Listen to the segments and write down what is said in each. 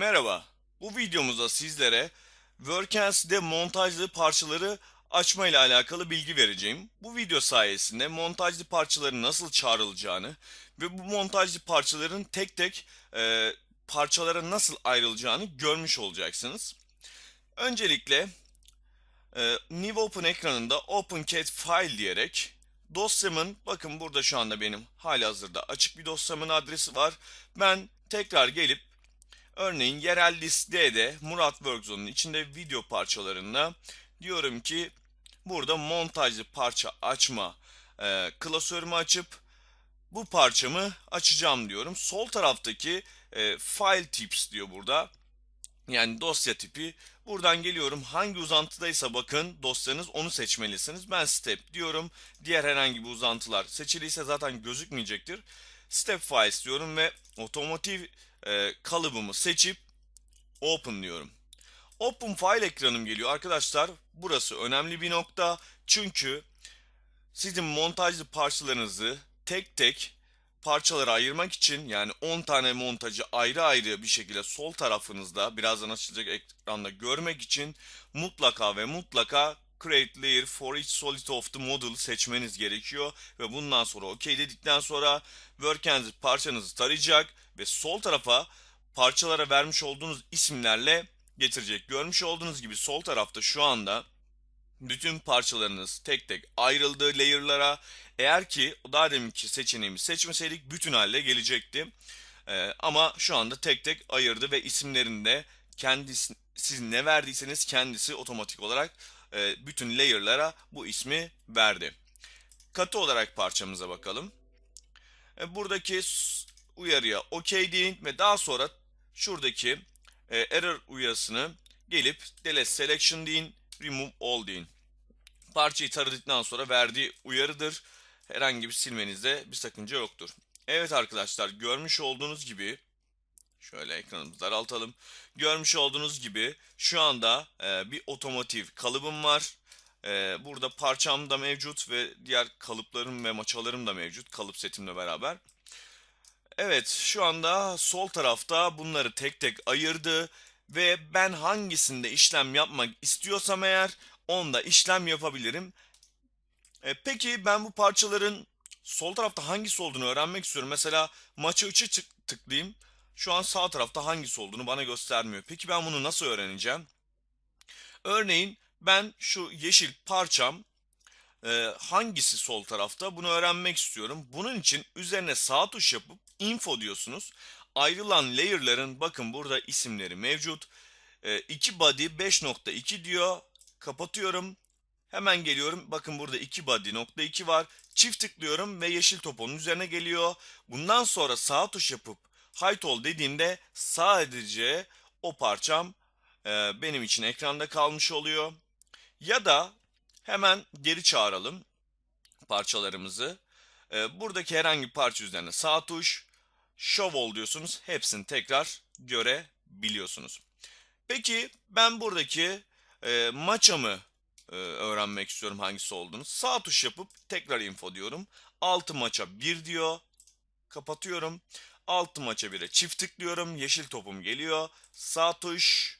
Merhaba, bu videomuzda sizlere Workens'de montajlı parçaları açma ile alakalı bilgi vereceğim. Bu video sayesinde montajlı parçaların nasıl çağrılacağını ve bu montajlı parçaların tek tek e, parçalara nasıl ayrılacağını görmüş olacaksınız. Öncelikle e, New Open ekranında OpenCAD File diyerek dosyamın, bakın burada şu anda benim halihazırda açık bir dosyamın adresi var. Ben tekrar gelip Örneğin yerel listede Murat Workzone'un içinde video parçalarında diyorum ki burada montajlı parça açma e, klasörümü açıp bu parçamı açacağım diyorum. Sol taraftaki e, file tips diyor burada. Yani dosya tipi. Buradan geliyorum hangi uzantıdaysa bakın dosyanız onu seçmelisiniz. Ben step diyorum. Diğer herhangi bir uzantılar seçiliyse zaten gözükmeyecektir. Step files diyorum ve otomotiv e, kalıbımı seçip open diyorum. Open file ekranım geliyor arkadaşlar. Burası önemli bir nokta. Çünkü sizin montajlı parçalarınızı tek tek parçalara ayırmak için yani 10 tane montajı ayrı ayrı bir şekilde sol tarafınızda birazdan açılacak ekranda görmek için mutlaka ve mutlaka Create Layer for each solid of the model seçmeniz gerekiyor ve bundan sonra OK dedikten sonra Workens'i parçanızı tarayacak ve sol tarafa parçalara vermiş olduğunuz isimlerle getirecek. Görmüş olduğunuz gibi sol tarafta şu anda bütün parçalarınız tek tek ayrıldı layer'lara. Eğer ki daha deminki seçeneğimi seçmeseydik bütün halde gelecekti. Ee, ama şu anda tek tek ayırdı ve isimlerini de kendisi, siz ne verdiyseniz kendisi otomatik olarak e, bütün layer'lara bu ismi verdi. Katı olarak parçamıza bakalım. E, buradaki uyarıya OK deyin ve daha sonra şuradaki e, error uyarısını gelip delete selection deyin, remove all deyin. Parçayı taradıktan sonra verdiği uyarıdır. Herhangi bir silmenizde bir sakınca yoktur. Evet arkadaşlar görmüş olduğunuz gibi şöyle ekranımızı daraltalım. Görmüş olduğunuz gibi şu anda e, bir otomotiv kalıbım var. E, burada parçam da mevcut ve diğer kalıplarım ve maçalarım da mevcut kalıp setimle beraber. Evet, şu anda sol tarafta bunları tek tek ayırdı ve ben hangisinde işlem yapmak istiyorsam eğer onda işlem yapabilirim. E, peki ben bu parçaların sol tarafta hangisi olduğunu öğrenmek istiyorum. Mesela maça 3'e tıklayayım. Şu an sağ tarafta hangisi olduğunu bana göstermiyor. Peki ben bunu nasıl öğreneceğim? Örneğin ben şu yeşil parçam e, hangisi sol tarafta bunu öğrenmek istiyorum. Bunun için üzerine sağ tuş yapıp info diyorsunuz. Ayrılan layer'ların bakın burada isimleri mevcut. E, 2 body 5.2 diyor. Kapatıyorum. Hemen geliyorum. Bakın burada 2 body nokta 2 var. Çift tıklıyorum ve yeşil top üzerine geliyor. Bundan sonra sağ tuş yapıp all dediğimde sadece o parçam e, benim için ekranda kalmış oluyor. Ya da hemen geri çağıralım parçalarımızı. E, buradaki herhangi bir parça üzerine sağ tuş, show all diyorsunuz. Hepsini tekrar görebiliyorsunuz. Peki ben buradaki e, maçamı e, öğrenmek istiyorum hangisi olduğunu. Sağ tuş yapıp tekrar info diyorum. Altı maça 1 diyor. Kapatıyorum. Altı maça 1'e çift tıklıyorum. Yeşil topum geliyor. Sağ tuş.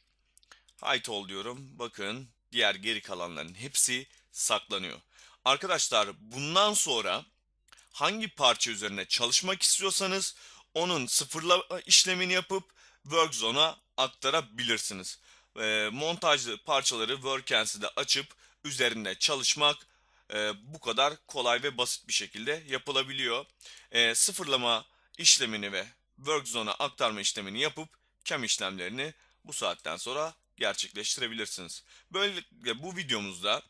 Height all diyorum. Bakın diğer geri kalanların hepsi saklanıyor. Arkadaşlar bundan sonra hangi parça üzerine çalışmak istiyorsanız onun sıfırlama işlemini yapıp Workzone'a aktarabilirsiniz. E, montajlı parçaları Workens'i de açıp üzerinde çalışmak e, bu kadar kolay ve basit bir şekilde yapılabiliyor. E, sıfırlama işlemini ve Workzone'a aktarma işlemini yapıp CAM işlemlerini bu saatten sonra gerçekleştirebilirsiniz. Böylelikle bu videomuzda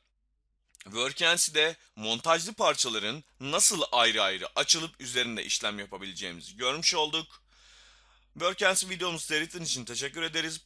Workens'de montajlı parçaların nasıl ayrı ayrı açılıp üzerinde işlem yapabileceğimizi görmüş olduk. Workens videomuzu seyrettiğiniz için teşekkür ederiz.